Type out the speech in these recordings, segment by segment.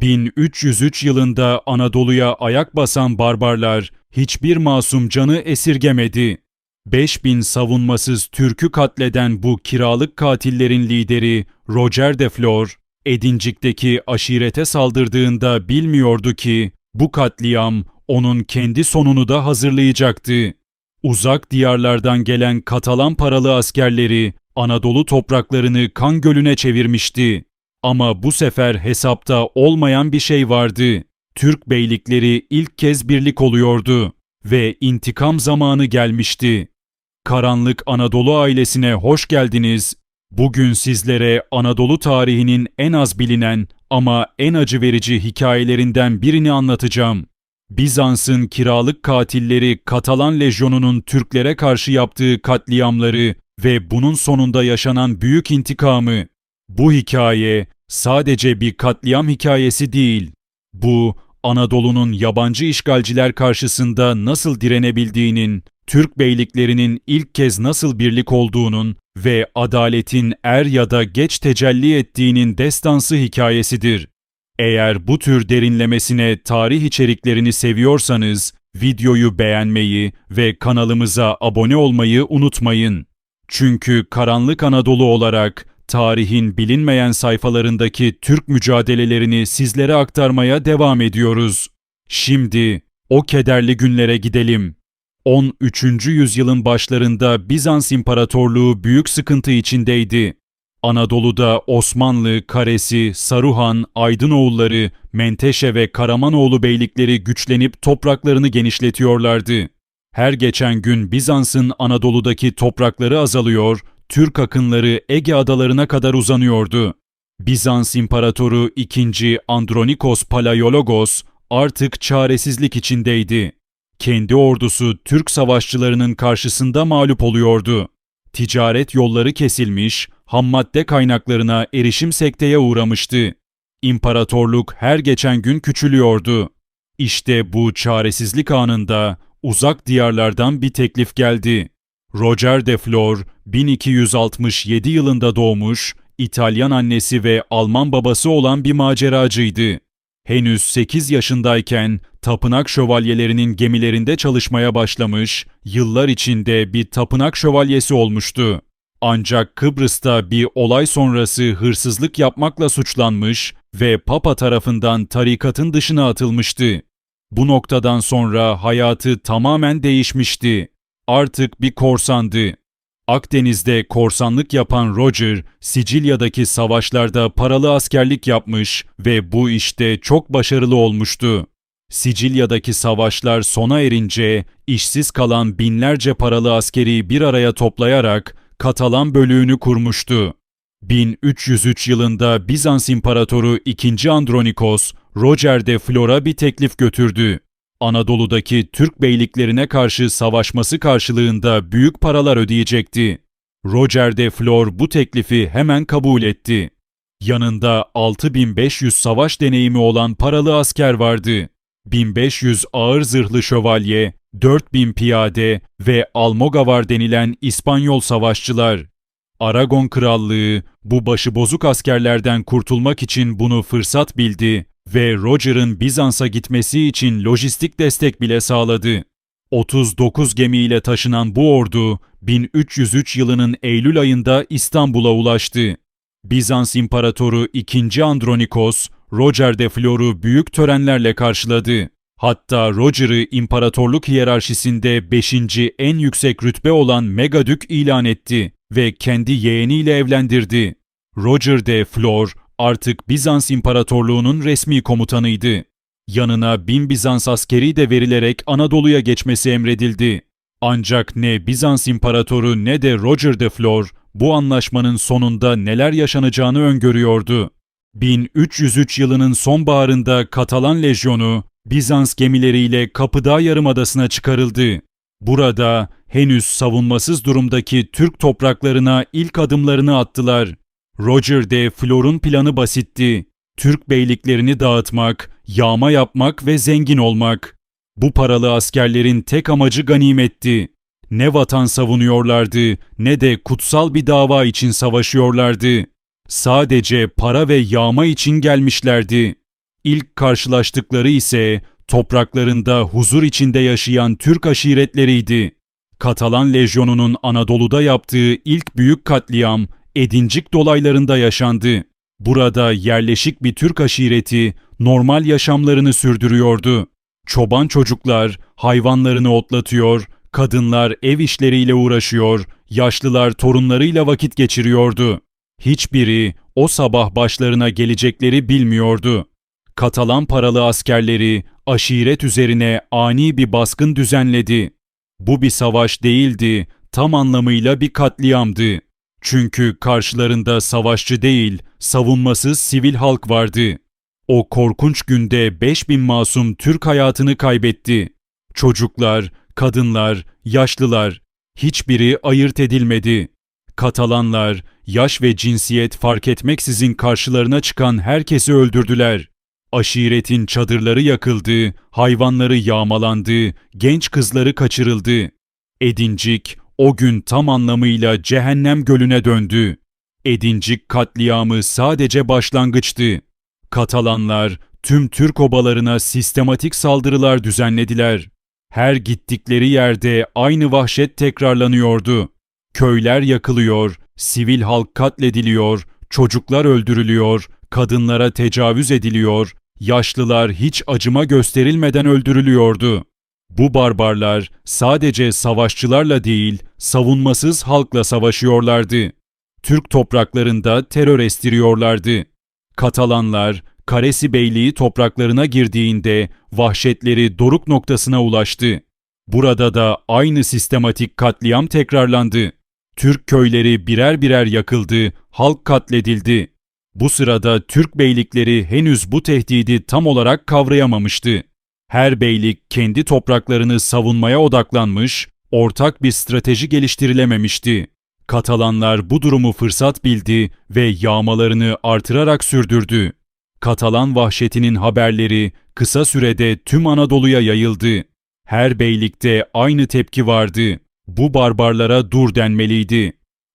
1303 yılında Anadolu'ya ayak basan barbarlar hiçbir masum canı esirgemedi. 5000 savunmasız Türk'ü katleden bu kiralık katillerin lideri Roger de Flor, Edincik'teki aşirete saldırdığında bilmiyordu ki bu katliam onun kendi sonunu da hazırlayacaktı. Uzak diyarlardan gelen Katalan paralı askerleri Anadolu topraklarını kan gölüne çevirmişti. Ama bu sefer hesapta olmayan bir şey vardı. Türk beylikleri ilk kez birlik oluyordu ve intikam zamanı gelmişti. Karanlık Anadolu ailesine hoş geldiniz. Bugün sizlere Anadolu tarihinin en az bilinen ama en acı verici hikayelerinden birini anlatacağım. Bizans'ın kiralık katilleri Katalan lejyonunun Türklere karşı yaptığı katliamları ve bunun sonunda yaşanan büyük intikamı. Bu hikaye sadece bir katliam hikayesi değil. Bu Anadolu'nun yabancı işgalciler karşısında nasıl direnebildiğinin, Türk beyliklerinin ilk kez nasıl birlik olduğunun ve adaletin er ya da geç tecelli ettiğinin destansı hikayesidir. Eğer bu tür derinlemesine tarih içeriklerini seviyorsanız videoyu beğenmeyi ve kanalımıza abone olmayı unutmayın. Çünkü Karanlık Anadolu olarak tarihin bilinmeyen sayfalarındaki Türk mücadelelerini sizlere aktarmaya devam ediyoruz. Şimdi o kederli günlere gidelim. 13. yüzyılın başlarında Bizans İmparatorluğu büyük sıkıntı içindeydi. Anadolu'da Osmanlı, Karesi, Saruhan, Aydınoğulları, Menteşe ve Karamanoğlu beylikleri güçlenip topraklarını genişletiyorlardı. Her geçen gün Bizans'ın Anadolu'daki toprakları azalıyor, Türk akınları Ege adalarına kadar uzanıyordu. Bizans İmparatoru II. Andronikos Palaiologos artık çaresizlik içindeydi. Kendi ordusu Türk savaşçılarının karşısında mağlup oluyordu. Ticaret yolları kesilmiş, hammadde kaynaklarına erişim sekteye uğramıştı. İmparatorluk her geçen gün küçülüyordu. İşte bu çaresizlik anında uzak diyarlardan bir teklif geldi. Roger de Flor 1267 yılında doğmuş, İtalyan annesi ve Alman babası olan bir maceracıydı. Henüz 8 yaşındayken tapınak şövalyelerinin gemilerinde çalışmaya başlamış, yıllar içinde bir tapınak şövalyesi olmuştu. Ancak Kıbrıs'ta bir olay sonrası hırsızlık yapmakla suçlanmış ve Papa tarafından tarikatın dışına atılmıştı. Bu noktadan sonra hayatı tamamen değişmişti. Artık bir korsandı. Akdeniz'de korsanlık yapan Roger, Sicilya'daki savaşlarda paralı askerlik yapmış ve bu işte çok başarılı olmuştu. Sicilya'daki savaşlar sona erince işsiz kalan binlerce paralı askeri bir araya toplayarak Katalan bölüğünü kurmuştu. 1303 yılında Bizans İmparatoru II. Andronikos, Roger de Flor'a bir teklif götürdü. Anadolu'daki Türk beyliklerine karşı savaşması karşılığında büyük paralar ödeyecekti. Roger de Flor bu teklifi hemen kabul etti. Yanında 6500 savaş deneyimi olan paralı asker vardı. 1500 ağır zırhlı şövalye, 4000 piyade ve Almogavar denilen İspanyol savaşçılar. Aragon Krallığı bu başıbozuk askerlerden kurtulmak için bunu fırsat bildi ve Roger'ın Bizans'a gitmesi için lojistik destek bile sağladı. 39 gemiyle taşınan bu ordu 1303 yılının Eylül ayında İstanbul'a ulaştı. Bizans İmparatoru II. Andronikos, Roger de Flor'u büyük törenlerle karşıladı. Hatta Roger'ı imparatorluk hiyerarşisinde 5. en yüksek rütbe olan Megadük ilan etti ve kendi yeğeniyle evlendirdi. Roger de Flor artık Bizans İmparatorluğu'nun resmi komutanıydı. Yanına bin Bizans askeri de verilerek Anadolu'ya geçmesi emredildi. Ancak ne Bizans İmparatoru ne de Roger de Flor bu anlaşmanın sonunda neler yaşanacağını öngörüyordu. 1303 yılının sonbaharında Katalan lejyonu Bizans gemileriyle Kapıdağ Yarımadası'na çıkarıldı. Burada henüz savunmasız durumdaki Türk topraklarına ilk adımlarını attılar. Roger de Flor'un planı basitti. Türk beyliklerini dağıtmak, yağma yapmak ve zengin olmak. Bu paralı askerlerin tek amacı ganimetti. Ne vatan savunuyorlardı ne de kutsal bir dava için savaşıyorlardı. Sadece para ve yağma için gelmişlerdi. İlk karşılaştıkları ise topraklarında huzur içinde yaşayan Türk aşiretleriydi. Katalan Lejyonu'nun Anadolu'da yaptığı ilk büyük katliam Edincik dolaylarında yaşandı. Burada yerleşik bir Türk aşireti normal yaşamlarını sürdürüyordu. Çoban çocuklar hayvanlarını otlatıyor, kadınlar ev işleriyle uğraşıyor, yaşlılar torunlarıyla vakit geçiriyordu. Hiçbiri o sabah başlarına gelecekleri bilmiyordu. Katalan paralı askerleri aşiret üzerine ani bir baskın düzenledi. Bu bir savaş değildi, tam anlamıyla bir katliamdı. Çünkü karşılarında savaşçı değil, savunmasız sivil halk vardı. O korkunç günde 5000 masum Türk hayatını kaybetti. Çocuklar, kadınlar, yaşlılar hiçbiri ayırt edilmedi. Katalanlar yaş ve cinsiyet fark etmeksizin karşılarına çıkan herkesi öldürdüler. Aşiretin çadırları yakıldı, hayvanları yağmalandı, genç kızları kaçırıldı. Edincik o gün tam anlamıyla cehennem gölüne döndü. Edincik katliamı sadece başlangıçtı. Katalanlar tüm Türk obalarına sistematik saldırılar düzenlediler. Her gittikleri yerde aynı vahşet tekrarlanıyordu. Köyler yakılıyor, sivil halk katlediliyor, çocuklar öldürülüyor, kadınlara tecavüz ediliyor, yaşlılar hiç acıma gösterilmeden öldürülüyordu. Bu barbarlar sadece savaşçılarla değil, savunmasız halkla savaşıyorlardı. Türk topraklarında terör estiriyorlardı. Katalanlar, Karesi Beyliği topraklarına girdiğinde vahşetleri doruk noktasına ulaştı. Burada da aynı sistematik katliam tekrarlandı. Türk köyleri birer birer yakıldı, halk katledildi. Bu sırada Türk beylikleri henüz bu tehdidi tam olarak kavrayamamıştı. Her beylik kendi topraklarını savunmaya odaklanmış, ortak bir strateji geliştirilememişti. Katalanlar bu durumu fırsat bildi ve yağmalarını artırarak sürdürdü. Katalan vahşetinin haberleri kısa sürede tüm Anadolu'ya yayıldı. Her beylikte aynı tepki vardı. Bu barbarlara dur denmeliydi.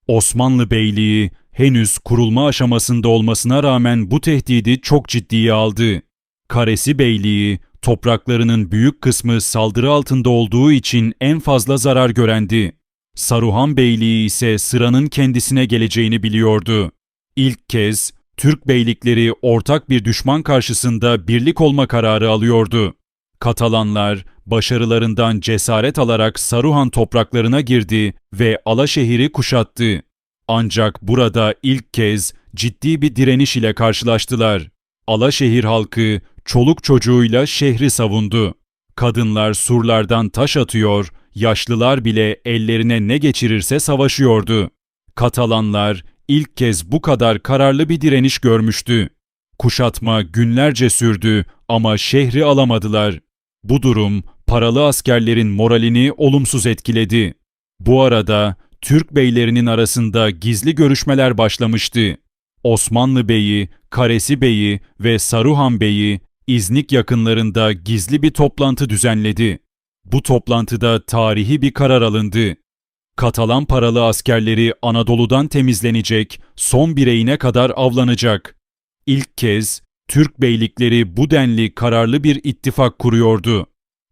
Osmanlı Beyliği henüz kurulma aşamasında olmasına rağmen bu tehdidi çok ciddiye aldı. Karesi Beyliği topraklarının büyük kısmı saldırı altında olduğu için en fazla zarar görendi. Saruhan Beyliği ise sıranın kendisine geleceğini biliyordu. İlk kez Türk beylikleri ortak bir düşman karşısında birlik olma kararı alıyordu. Katalanlar başarılarından cesaret alarak Saruhan topraklarına girdi ve Alaşehir'i kuşattı. Ancak burada ilk kez ciddi bir direniş ile karşılaştılar. Alaşehir halkı çoluk çocuğuyla şehri savundu. Kadınlar surlardan taş atıyor, yaşlılar bile ellerine ne geçirirse savaşıyordu. Katalanlar ilk kez bu kadar kararlı bir direniş görmüştü. Kuşatma günlerce sürdü ama şehri alamadılar. Bu durum paralı askerlerin moralini olumsuz etkiledi. Bu arada Türk beylerinin arasında gizli görüşmeler başlamıştı. Osmanlı Bey'i, Karesi Bey'i ve Saruhan Bey'i İznik yakınlarında gizli bir toplantı düzenledi. Bu toplantıda tarihi bir karar alındı. Katalan paralı askerleri Anadolu'dan temizlenecek, son bireyine kadar avlanacak. İlk kez Türk beylikleri bu denli kararlı bir ittifak kuruyordu.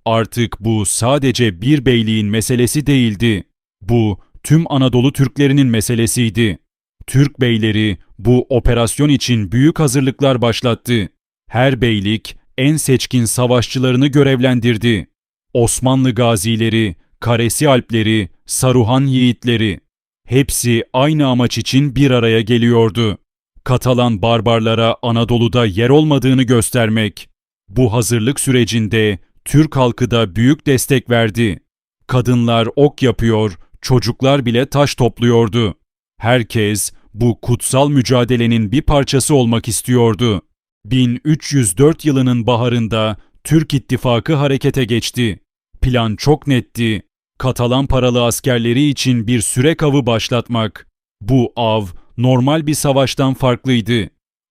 Artık bu sadece bir beyliğin meselesi değildi. Bu tüm Anadolu Türklerinin meselesiydi. Türk beyleri bu operasyon için büyük hazırlıklar başlattı. Her beylik en seçkin savaşçılarını görevlendirdi. Osmanlı gazileri, Karesi Alpleri, Saruhan yiğitleri hepsi aynı amaç için bir araya geliyordu. Katalan barbarlara Anadolu'da yer olmadığını göstermek. Bu hazırlık sürecinde Türk halkı da büyük destek verdi. Kadınlar ok yapıyor, çocuklar bile taş topluyordu. Herkes bu kutsal mücadelenin bir parçası olmak istiyordu. 1304 yılının baharında Türk İttifakı harekete geçti. Plan çok netti. Katalan paralı askerleri için bir sürek avı başlatmak. Bu av normal bir savaştan farklıydı.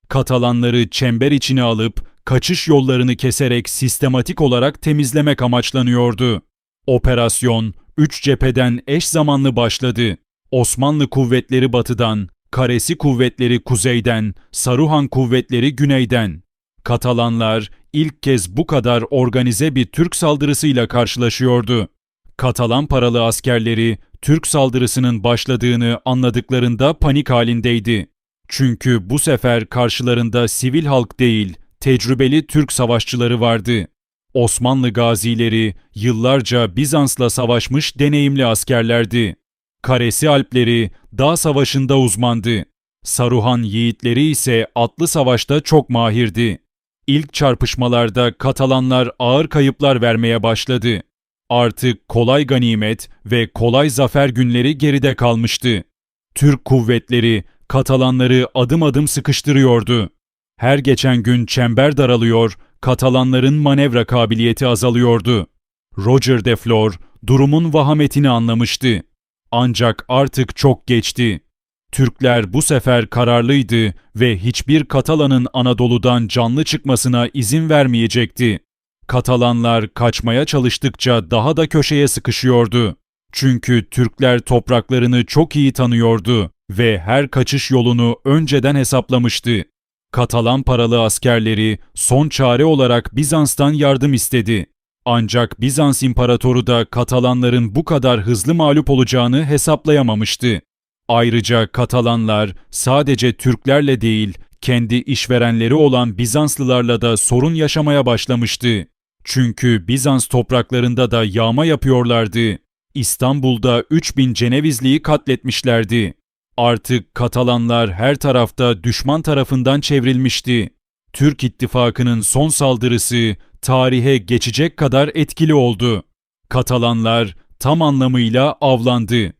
Katalanları çember içine alıp kaçış yollarını keserek sistematik olarak temizlemek amaçlanıyordu. Operasyon üç cepheden eş zamanlı başladı. Osmanlı kuvvetleri batıdan, Karesi kuvvetleri kuzeyden, Saruhan kuvvetleri güneyden. Katalanlar ilk kez bu kadar organize bir Türk saldırısıyla karşılaşıyordu. Katalan paralı askerleri Türk saldırısının başladığını anladıklarında panik halindeydi. Çünkü bu sefer karşılarında sivil halk değil, tecrübeli Türk savaşçıları vardı. Osmanlı gazileri yıllarca Bizans'la savaşmış deneyimli askerlerdi. Karesi Alpleri dağ savaşında uzmandı. Saruhan yiğitleri ise atlı savaşta çok mahirdi. İlk çarpışmalarda Katalanlar ağır kayıplar vermeye başladı. Artık kolay ganimet ve kolay zafer günleri geride kalmıştı. Türk kuvvetleri Katalanları adım adım sıkıştırıyordu. Her geçen gün çember daralıyor, Katalanların manevra kabiliyeti azalıyordu. Roger de Flor durumun vahametini anlamıştı. Ancak artık çok geçti. Türkler bu sefer kararlıydı ve hiçbir Katalanın Anadolu'dan canlı çıkmasına izin vermeyecekti. Katalanlar kaçmaya çalıştıkça daha da köşeye sıkışıyordu. Çünkü Türkler topraklarını çok iyi tanıyordu ve her kaçış yolunu önceden hesaplamıştı. Katalan paralı askerleri son çare olarak Bizans'tan yardım istedi. Ancak Bizans imparatoru da Katalanların bu kadar hızlı mağlup olacağını hesaplayamamıştı. Ayrıca Katalanlar sadece Türklerle değil, kendi işverenleri olan Bizanslılarla da sorun yaşamaya başlamıştı. Çünkü Bizans topraklarında da yağma yapıyorlardı. İstanbul'da 3000 Cenevizliyi katletmişlerdi. Artık Katalanlar her tarafta düşman tarafından çevrilmişti. Türk ittifakının son saldırısı tarihe geçecek kadar etkili oldu. Katalanlar tam anlamıyla avlandı.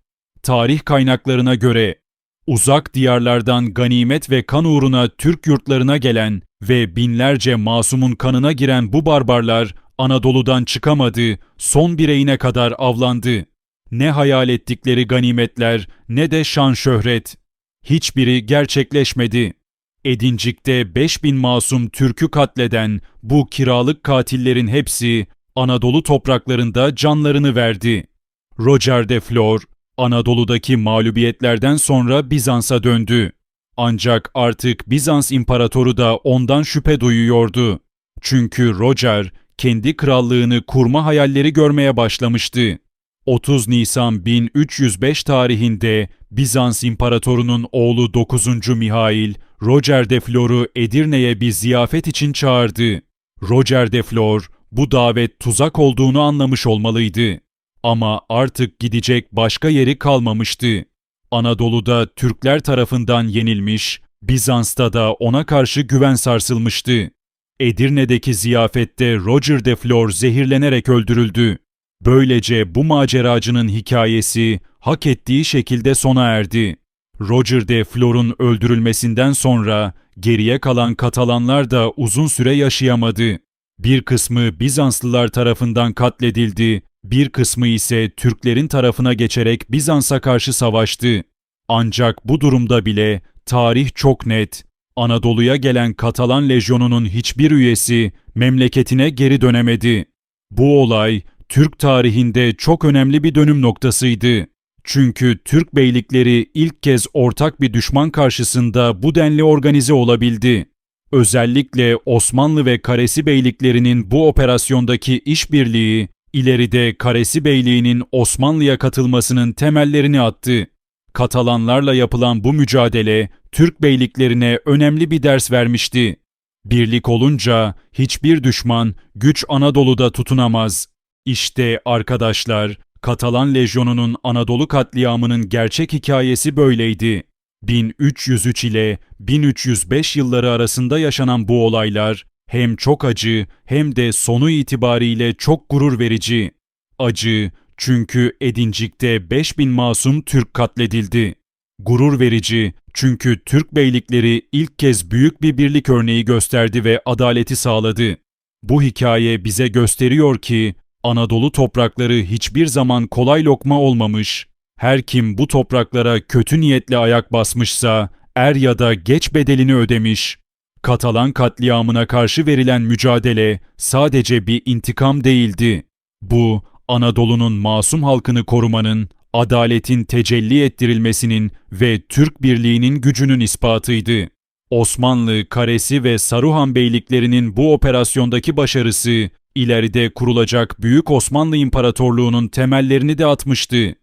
Tarih kaynaklarına göre uzak diyarlardan ganimet ve kan uğruna Türk yurtlarına gelen ve binlerce masumun kanına giren bu barbarlar Anadolu'dan çıkamadı, son bireyine kadar avlandı. Ne hayal ettikleri ganimetler ne de şan şöhret. Hiçbiri gerçekleşmedi. Edincik'te 5000 masum Türk'ü katleden bu kiralık katillerin hepsi Anadolu topraklarında canlarını verdi. Roger de Flor, Anadolu'daki mağlubiyetlerden sonra Bizans'a döndü. Ancak artık Bizans imparatoru da ondan şüphe duyuyordu. Çünkü Roger kendi krallığını kurma hayalleri görmeye başlamıştı. 30 Nisan 1305 tarihinde Bizans imparatorunun oğlu 9. Mihail, Roger de Flor'u Edirne'ye bir ziyafet için çağırdı. Roger de Flor, bu davet tuzak olduğunu anlamış olmalıydı. Ama artık gidecek başka yeri kalmamıştı. Anadolu'da Türkler tarafından yenilmiş, Bizans'ta da ona karşı güven sarsılmıştı. Edirne'deki ziyafette Roger de Flor zehirlenerek öldürüldü. Böylece bu maceracının hikayesi hak ettiği şekilde sona erdi. Roger de Flor'un öldürülmesinden sonra geriye kalan Katalanlar da uzun süre yaşayamadı. Bir kısmı Bizanslılar tarafından katledildi, bir kısmı ise Türklerin tarafına geçerek Bizans'a karşı savaştı. Ancak bu durumda bile tarih çok net. Anadolu'ya gelen Katalan lejyonunun hiçbir üyesi memleketine geri dönemedi. Bu olay Türk tarihinde çok önemli bir dönüm noktasıydı. Çünkü Türk beylikleri ilk kez ortak bir düşman karşısında bu denli organize olabildi. Özellikle Osmanlı ve Karesi beyliklerinin bu operasyondaki işbirliği ileride Karesi Beyliği'nin Osmanlı'ya katılmasının temellerini attı. Katalanlarla yapılan bu mücadele Türk beyliklerine önemli bir ders vermişti. Birlik olunca hiçbir düşman güç Anadolu'da tutunamaz. İşte arkadaşlar, Katalan Lejyonu'nun Anadolu katliamının gerçek hikayesi böyleydi. 1303 ile 1305 yılları arasında yaşanan bu olaylar hem çok acı hem de sonu itibariyle çok gurur verici. Acı çünkü Edincik'te 5000 masum Türk katledildi. Gurur verici çünkü Türk beylikleri ilk kez büyük bir birlik örneği gösterdi ve adaleti sağladı. Bu hikaye bize gösteriyor ki Anadolu toprakları hiçbir zaman kolay lokma olmamış. Her kim bu topraklara kötü niyetle ayak basmışsa er ya da geç bedelini ödemiş. Katalan katliamına karşı verilen mücadele sadece bir intikam değildi. Bu Anadolu'nun masum halkını korumanın, adaletin tecelli ettirilmesinin ve Türk birliğinin gücünün ispatıydı. Osmanlı, Karesi ve Saruhan beyliklerinin bu operasyondaki başarısı, ileride kurulacak Büyük Osmanlı İmparatorluğu'nun temellerini de atmıştı.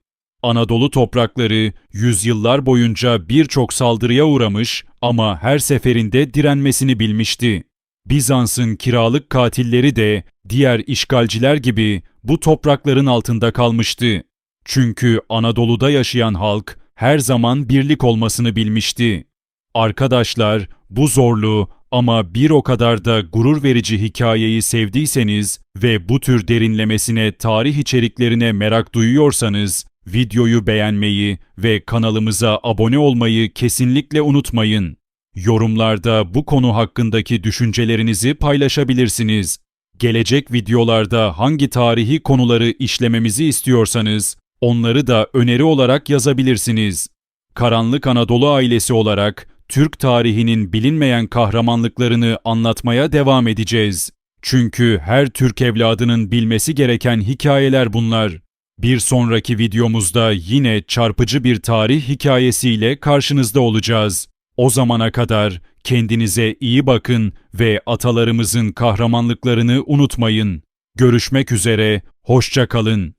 Anadolu toprakları yüzyıllar boyunca birçok saldırıya uğramış ama her seferinde direnmesini bilmişti. Bizans'ın kiralık katilleri de diğer işgalciler gibi bu toprakların altında kalmıştı. Çünkü Anadolu'da yaşayan halk her zaman birlik olmasını bilmişti. Arkadaşlar, bu zorlu ama bir o kadar da gurur verici hikayeyi sevdiyseniz ve bu tür derinlemesine tarih içeriklerine merak duyuyorsanız, videoyu beğenmeyi ve kanalımıza abone olmayı kesinlikle unutmayın. Yorumlarda bu konu hakkındaki düşüncelerinizi paylaşabilirsiniz. Gelecek videolarda hangi tarihi konuları işlememizi istiyorsanız, onları da öneri olarak yazabilirsiniz. Karanlık Anadolu ailesi olarak Türk tarihinin bilinmeyen kahramanlıklarını anlatmaya devam edeceğiz. Çünkü her Türk evladının bilmesi gereken hikayeler bunlar. Bir sonraki videomuzda yine çarpıcı bir tarih hikayesiyle karşınızda olacağız. O zamana kadar kendinize iyi bakın ve atalarımızın kahramanlıklarını unutmayın. Görüşmek üzere, hoşça kalın.